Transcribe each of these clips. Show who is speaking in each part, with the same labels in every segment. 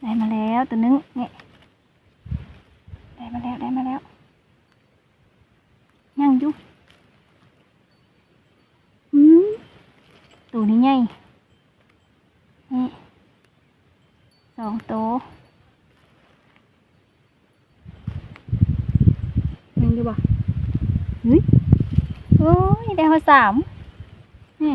Speaker 1: ได้มาแล้วตัวนึงเนี่ยได้มาแล้วได้มาแล้วยังอยู่อืมตัวนี้ใหญ่นี่สองตัว
Speaker 2: ยังอยู่บ่
Speaker 1: เฮ้ยโอ้ยได้มาสามนี่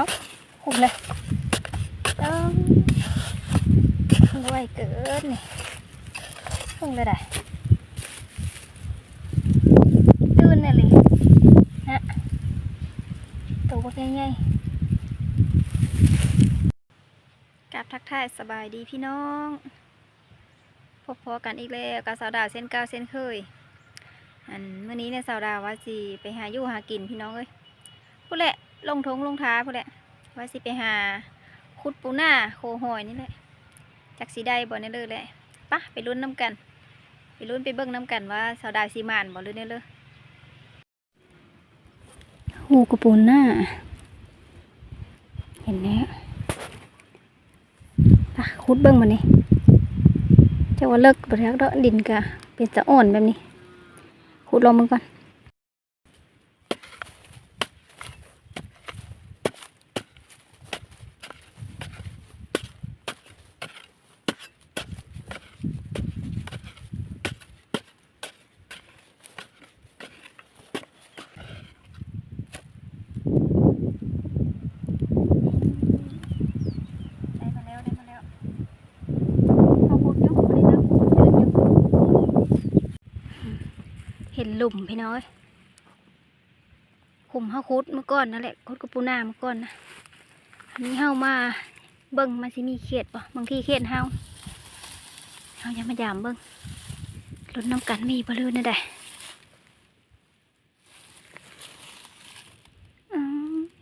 Speaker 1: เอาขุดเลยเอ้ารวยเกินนี่พุ่งเลยได้ตื่นเนี่เลยฮะตัวพวกใหญ่ๆกับทักทายสบายดีพี่น้องพบพอกันอีกแล้วกับสาวดาวเส้นเก้าเส้นเคยอันเมื่อนี้เนี่ยสาวดาวว่าสิไปหาอยู่หากินพี่น้องเอ้ยพูดแหละ ลงทงลงท้าพูดแหละว่าสิไปหาขุดปูหน้าโคหอยนี่แหละจากสีได้บ่เนี่ยเลยแหละปะไปลุ้นน้ำกัน ไปลุ้นไปเบิ้งน้ำกันว่าสาวดาวสีมานบ่หรือเนี่ยเลยหูกระปูหน้า เห็นแล้วปะขุดเบิ้งมานี่เจ้าว่าเลิกบริรักดอกดินกะเป็นจะอ่อนแบบนี้ขุดลงมึงก่อนได้มาแล้วได้มาแล้วเอาขุดอยุบไปเลยนะเดินอยุบเหลุมพี่น้อยขุมเฮาคุดเมื่อก่อนนั่นแหละคุดกับปูนาเมื่อก่อนนะอันนี้เฮามาเบิ่งมันสิมีเขียดป่ะบางทีเขียดเฮาเฮายังมายามเบิ่งลุ้นน้ำกันมีบ่ลืนนั่นแหละอ๋อ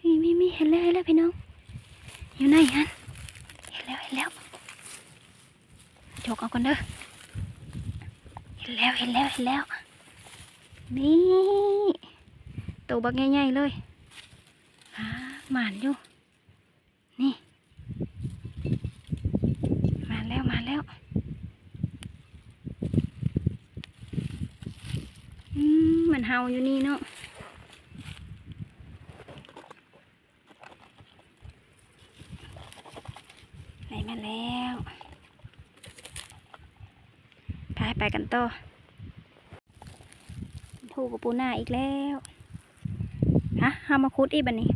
Speaker 1: มีมีมีเห็นแล้วเห็นแล้วพี่น้องอยู่ไหนฮันเห็นแล้วเห็นแล้วจกเอาก่อนเด้อเห็นแล้วเห็นแล้วเห็นแล้ว นี่ตัวบักใหญ่ๆเลยอ่าหมานอยู่ นี่มาแล้วมาแล้วอืมมันเฮาอยู่นี่เนาะได้มาแล้วไปไปกันต่อูกกับปูนาอีกแล้วฮะห้ามาคุดอีกบันนี้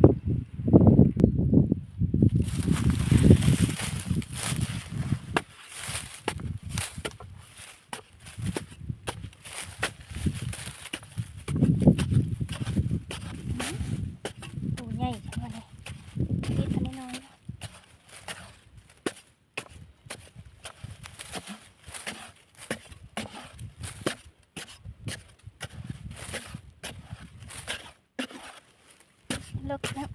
Speaker 1: ตัวใหญ่ขึ้นมาเลยนิดกันน้อยๆ เลิกแล้ว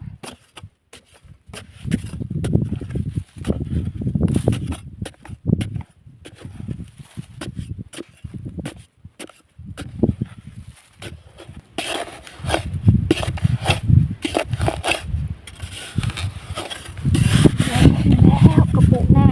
Speaker 1: แล้วกระปุกหน้า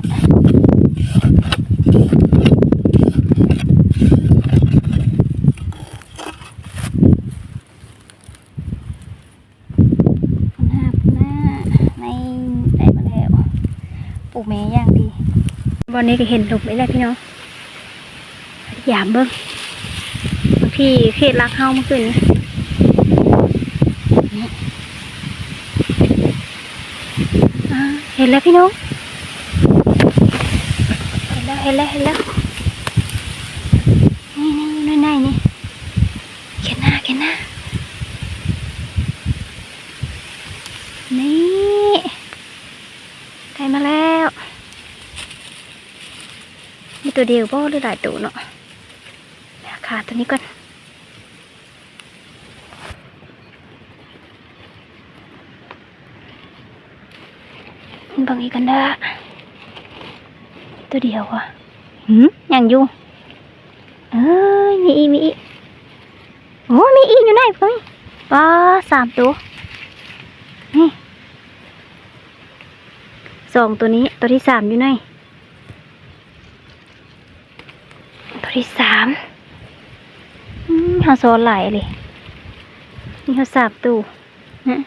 Speaker 1: หน้าหน้าในได้มาแล้ว ปลูกแม่ย่างดีวันนี้ก็เห็นหลุมนี่แหละพี่น้องยามเบิ้งบางทีเขตรักเฮาเมื่อคืนนี้นี่อ่าเห็นแล้วพี่น้อง เห็นแล้วเห็นแล้วเห็นแล้วนี่นี่นี่นี่นี่เขียนหน้าเขียนหน้านี่ได้มาแล้วมี ตัวเดียวบ่หรือหลายตัวเนาะเดี๋ยวขาตัวนี้ก่อนเบางอีกกันเด้อตัวเดียวอะหืมยังอยู่เอ้ยมีอีกมีอีกโอ้มีอีกอยู่ไหนพ่อมีว้าสามตัวนี่สองตัวนี้ตัวที่สามอยู่ไหนตัว ที่สามอืมหาโซนไหลเลยนี่เขาสามตัวนะ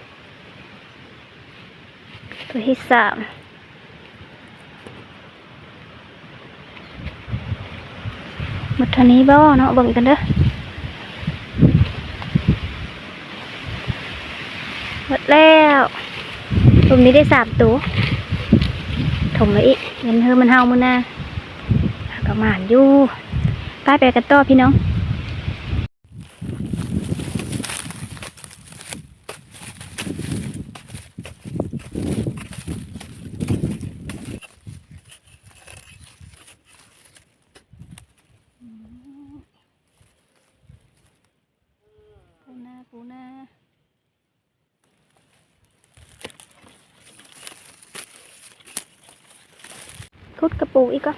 Speaker 1: ตัวที่สามมดทนี้บ่เนาะเบิ่งกันเด้อหมดแล้วตรงนี้ได้สามตัวถมเลยอีกเห็นเธอมันเฮามือน้าก็หมานอยู่ ไปไปกันต่อพี่น้องปูนาปูนาคุดกระปูอีกก็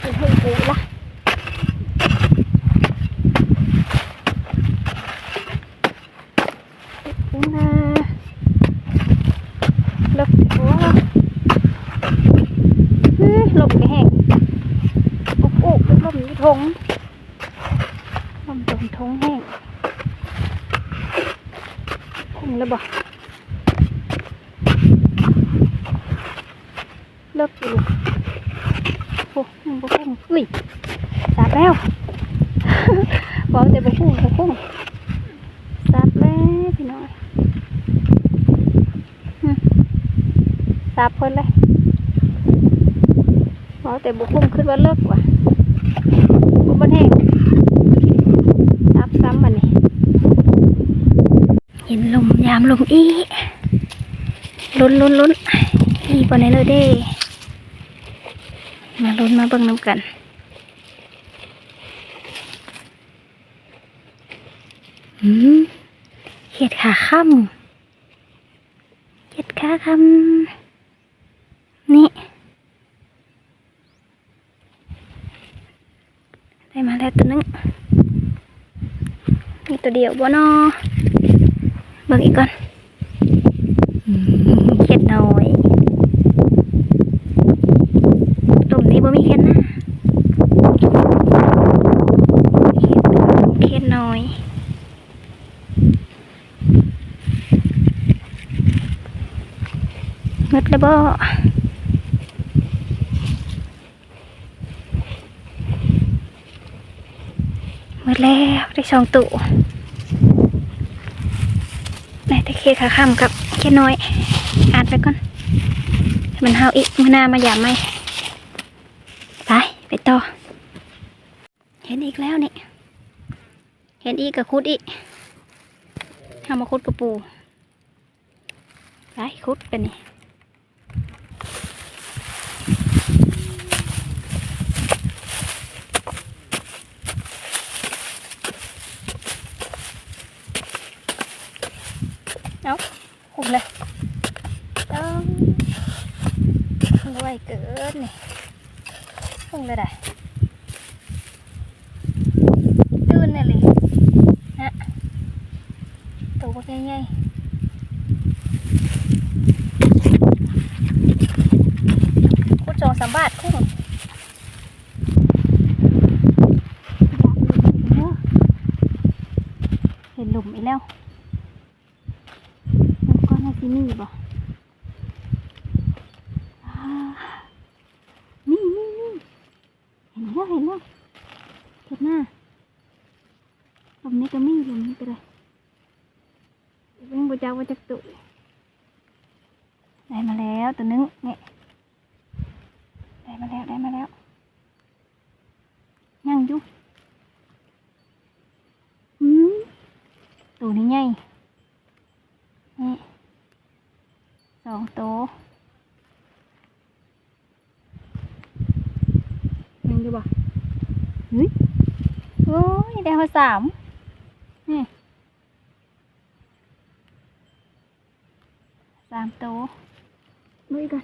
Speaker 1: ปูให้ปูละปูนาลบหัวเฮ้ยหลบไปแห้งอุกอุกลมอยู่ทงลมตรงทงแห้ง พุ่งแล้วบ่เลิกอยู่โอ้ยังบ่พุ่งอุ้ยสาบแล้วบอกแต่บ่พุ่งบ่พุ่งสาบแล้วพี่น้อยสาบเพิ่นเลยบอกแต่บ่พุ่งขึ้นว่าเลิกว่ะบ่มันแห้งสาบซ้ำบัดนี้เห็นลมยามลมอีลุ้นลุ้นลุ้นอีบนไหนเลยเด้ มาลุ้นมาเบิ่งน้ำกัน อืมเห็ดขาค่ำเห็ดขาค่ำนี่ ได้มาแล้วตัวหนึงมีตัวเดียวบ่นอเบิ่งอีกก่อนอืมเข็ดน้อยตุ่มนี้บ่มีเข็ดนะเข็ดเข็ดน้อยห มดแล้วบ่หมดแล้วได้สองตู้ไหนตะเคขาค่ำกับเคน้อยอ่านไปก่อนมันเฮาอีกมือหน้ามาหยามไหมไปไปต่อ เห็นอีกแล้วนี่ เห็นอีกกับคุดอีกเอามาคุดกับปู ไปคุดเป็นนี่เอาคุมเลยต้องร วยเกินนี่คุมเลยได้ตื่นเลยเลยนะตัวพวกใหญ่ๆคุดสองสามบาทคุ้มเห็นหลุมอีกแล้วมันก็น่าจะมีบ่อ่านี่นี่นี่ เห็นแล้วเนแล้วเห็นหน้าลมนี้ก็มีลมนี้ก็ได้ยังบ่จักว่าจักตุได้มาแล้วตัวนึงเนี่ยได้มาแล้วได้มาแล้วยังอยู่อืมตัวนี้ใหญ่ นี่สองโตวยังอยู่บ่เฮ้ยโอ้ ยได้มาสามนี่สามโตวมือกัน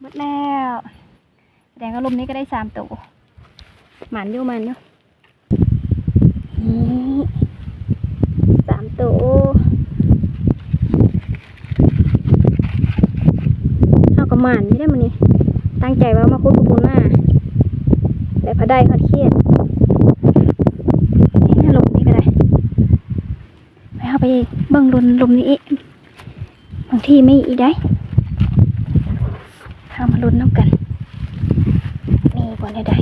Speaker 1: หมดแล้วแดงอารมณ์นี้ก็ได้สามตัวหมันอยู่หมันอยู่นี่สามตัวเท่ากับหมันไม่ได้มันนี่ตั้งใจว่ามาคุดกุบุญหน้าแต่พอ ได้เขาเครียดนี่ลมนี้ก็ได้ไปเอาไปเบิ่งลมลมนี้บางที่ไม่อีได้เข้ามาลุ้นน้ำกัน มีบ่ได้ใด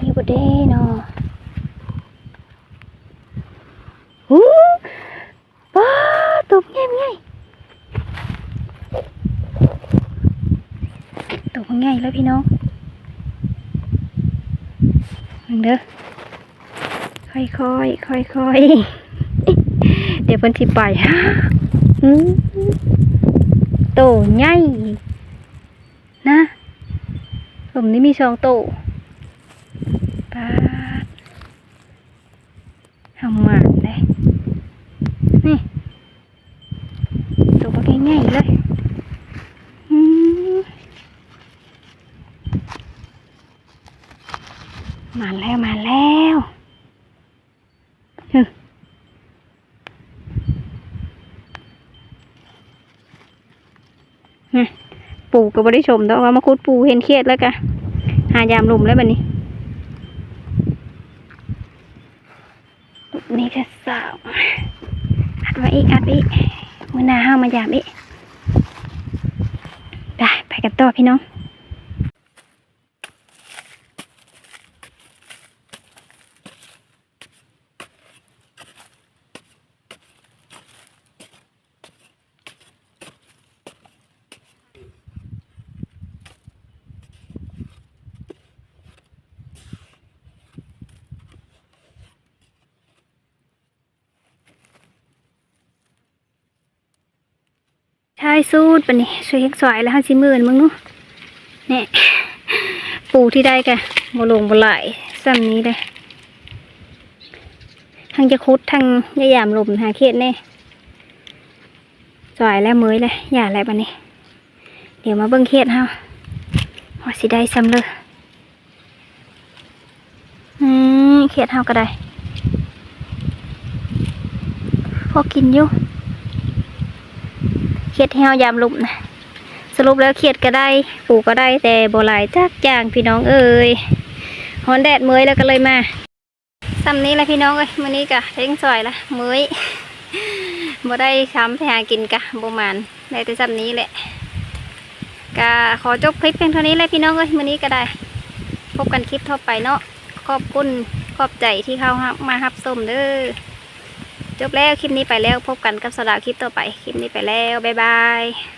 Speaker 1: มีบ่ได้เนาะหูป้าตบง่ายง่าย ตบง่ายแล้วพี่น้องมึงเด้อค่อยค่อยค่อยค่อยๆเดี๋ยวเพิ่นสิไปฮะอืมโตใหญ่นะผมนี่มีสองโตปาดทำหมันเลยนี่ตัวก็ง่ายเลยอืม มาแล้วมาแล้วฮึปูก็บ่ได้ชมแต่ว่ามาคุดปูเห็นเครียดแล้วกะหายามลุมแล้วบัดนี้นี่จะสาวอัดไว้อีกอัดไว้อีกมือหน้าห้ามมายามอีกไปไปกันต่อพี่น้องชายสูดปะนี่ช่วยเฮ็กสวยแล้วห้าสิหมื่นมึงนู้เนี่ยปูที่ได้กะบลงบหลายซ้ำนี้เลยทางจะคุดทางยายามลมหาเขตแน่สวยแล้วมือเลยอย่าอะไรปะนี่เดี๋ยวมาเบิ่งเขตเฮาว่าสิได้ซ้ำเลยอืมเขตเฮาก็ได้พอกินอยู่ เขียดแห้วยามลุมนะสรุปแล้วเขียดก็ได้ปลูกก็ได้แต่บ่หลายจักอย่างพี่น้องเอ้ยฮอนแดดเมยแล้วก็เลยมาซ้ำนี้แหละพี่น้องเอ้ยมื้อนี้กะเท้งซอยละเมยบ่ได้ช้ำไปหากินกะบ่มานได้แต่ซ้ำนี้แหละกะขอจบคลิปเพียงเท่านี้เลยพี่น้องเอ้ยมื้อนี้ก็ได้ พบกันคลิปต่อไปเนาะขอบคุณขอบใจที่เข้ามารับชมเด้อ จบแล้วคลิปนี้ไปแล้วพบกันกับสดาวคลิปต่อไป คลิปนี้ไปแล้ว บ๊ายบาย